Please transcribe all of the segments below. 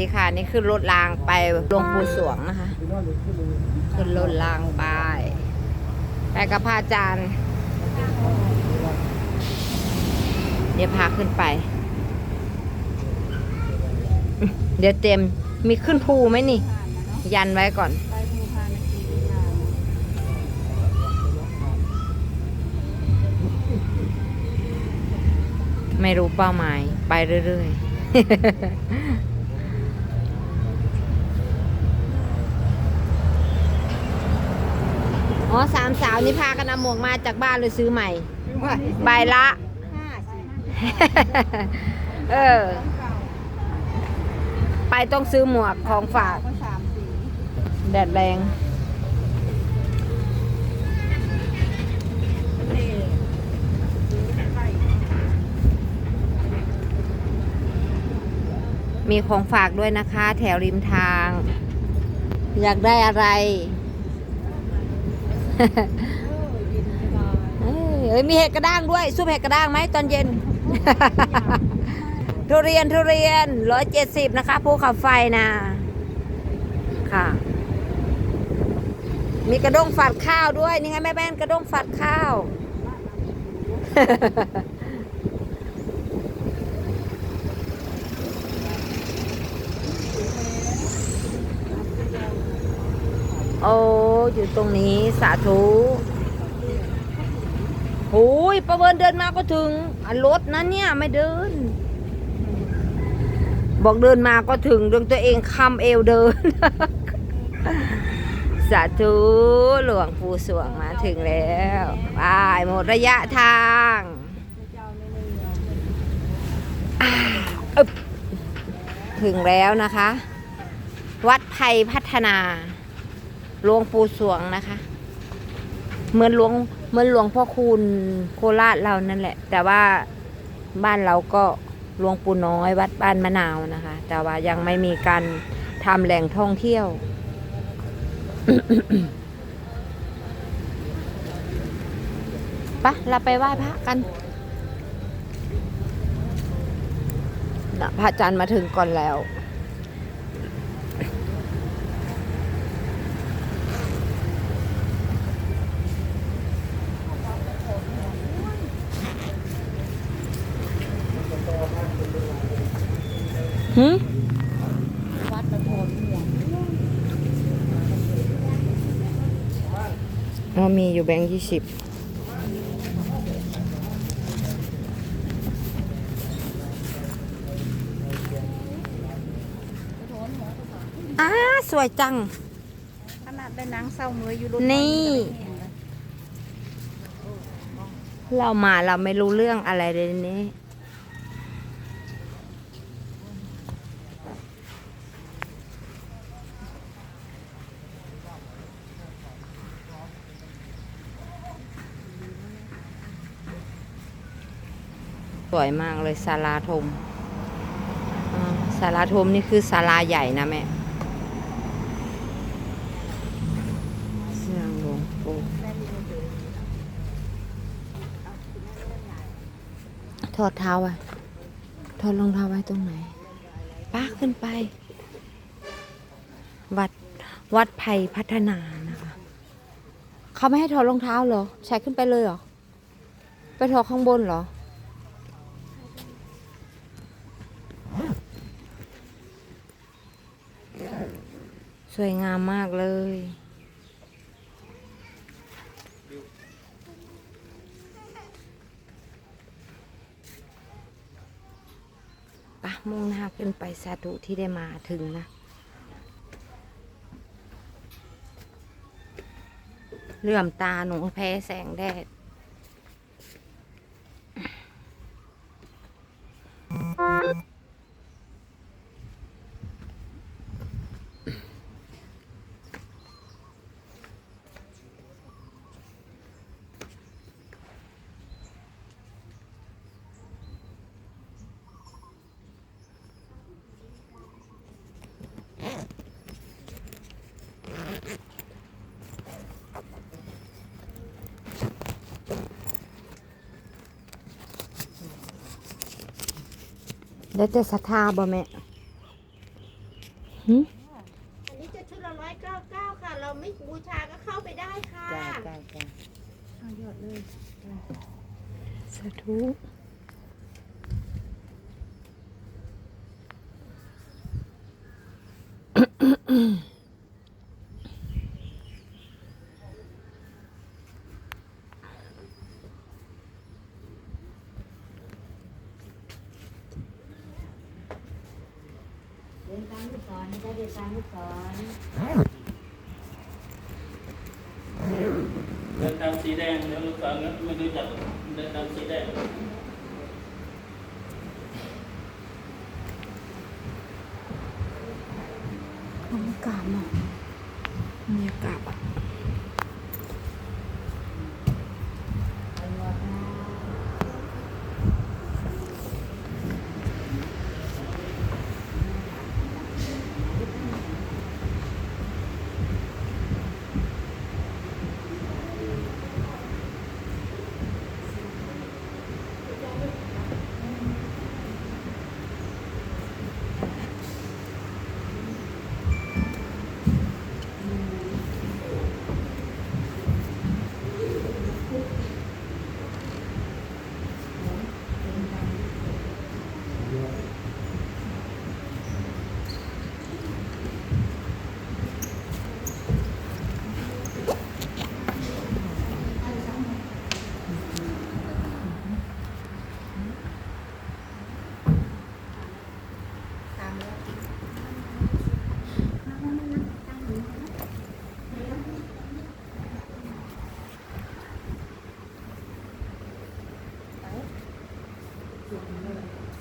ดีค่ะ นี่คือรถรางไปหลวงปู่สวงนะคะ ขึ้นรถรางไปไปกับพระอาจารย์ เดี๋ยวพาขึ้นไป เดี๋ยวเต็มมีขึ้นภูไหมนี่ ยันไว้ก่อนไปภูพานกีวิทาไม่รู้เป้าหมาย ไปเรื่อยๆ อ๋อสามสาวนี่พากันเอาหมวกมาจากบ้านเลยซื้อใหม่ ใบละ ห้าสิบเออ ไปต้องซื้อหมวกของฝาก ก็สามสีแดดแรง มีของฝากด้วยนะคะ แถวริมทาง อยากได้อะไร เอ้ยเอ้ยมีเห็ดกระด้างด้วยซุปเห็ดกระด้างไหมตอนเย็น ทุเรียนทุเรียนร้อยเจ็ดสิบนะคะภูเขาไฟนะค่ะ มีกระด้งฝัดข้าวด้วย นี่ไงแม่แม่นกระด้งฝัดข้าวโอ้ อยู่ตรงนี้สาธุโอ้ยประเวินเดินมาก็ถึงอะรถนั้นเนี่ยไม่เดิน บอกเดินมาก็ถึงดวงตัวเองคำเอวเดิน สาธุหลวงปู่สวงมาถึงแล้วไปหมดระยะทางถึงแล้วนะคะ วัดไผ่พัฒนา หลวงปู่สวงนะคะ เหมือนหลวงเหมือนหลวงพ่อคูณโคราชเรานั่นแหละ แต่ว่าบ้านเราก็หลวงปู่น้อยวัดบ้านมะนาวนะคะ แต่ว่ายังไม่มีการทำแหล่งท่องเที่ยว ปะเราไปไหว้พระกันนะพระอาจารย์มาถึงก่อนแล้ว หืมวัดประโพนห่วงอ๋อมีอยู่แบงค์ยี่สิบอ้าสวยจัง ขนาดได้นางเศร้าเมื่ออยู่รถนี่ เรามาเราไม่รู้เรื่องอะไรเลยนี่ สวยมากเลยศาลาธมอ่าศาลาธมนี่คือศาลาใหญ่นะแม่เสียงหลวงปู่ถอดเท้าไว้ถอดรองเท้าไว้ตรงไหนป้าขึ้นไป วัดวัดไผ่พัฒนานะคะ เขาไม่ให้ถอดรองเท้าเหรอ ใช้ขึ้นไปเลยเหรอ ไปถอดข้างบนเหรอ วยงามมากเลย ปะมุ่งหน้าขึ้นไปสาธุที่ได้มาถึงนะ เหลื่อมตาหนูแพ้แสงแดด แล้วแต่ศรัทธาบ่แม่หึอันนี้จะชุดละร้อยเก้าเก้าค่ะ เราไม่บูชาก็เข้าไปได้ค่ะจ้าจ้าจ้าเอาหยอดเลย สาธุ นตามลูกศรนะจ๊ะเดินตามลูกศรเดินตามสีแดงเดี๋ยวลูกสาวไม่รู้จักเดินตามสีแดงบรรยากาศเนาะบรรยากาศอะ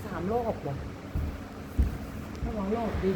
สาม โลกบ่ถ้ามองโลกดี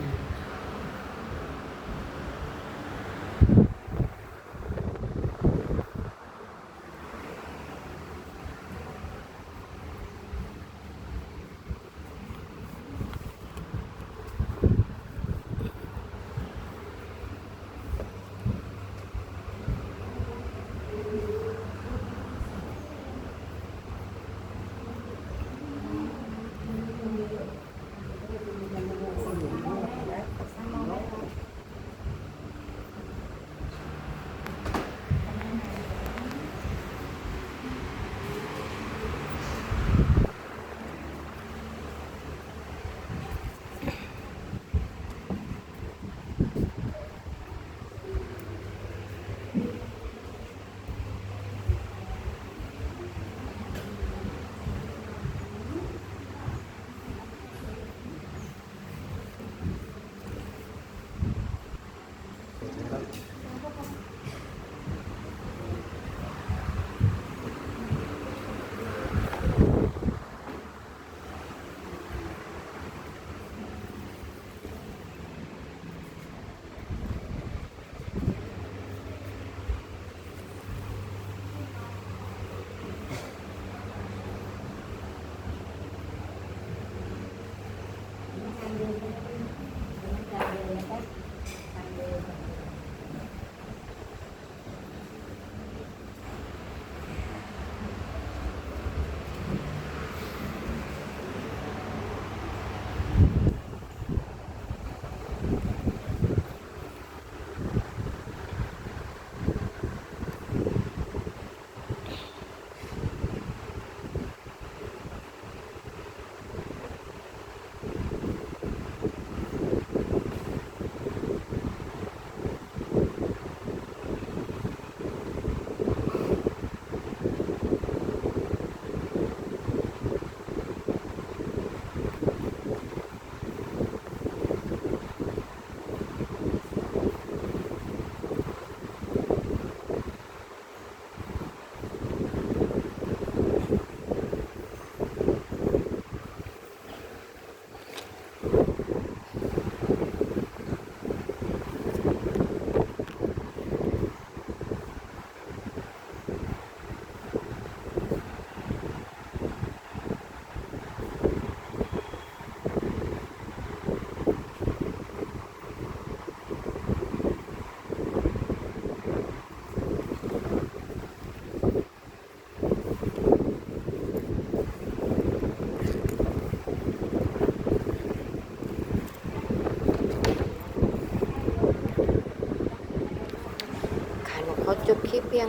อ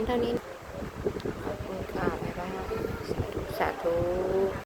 จ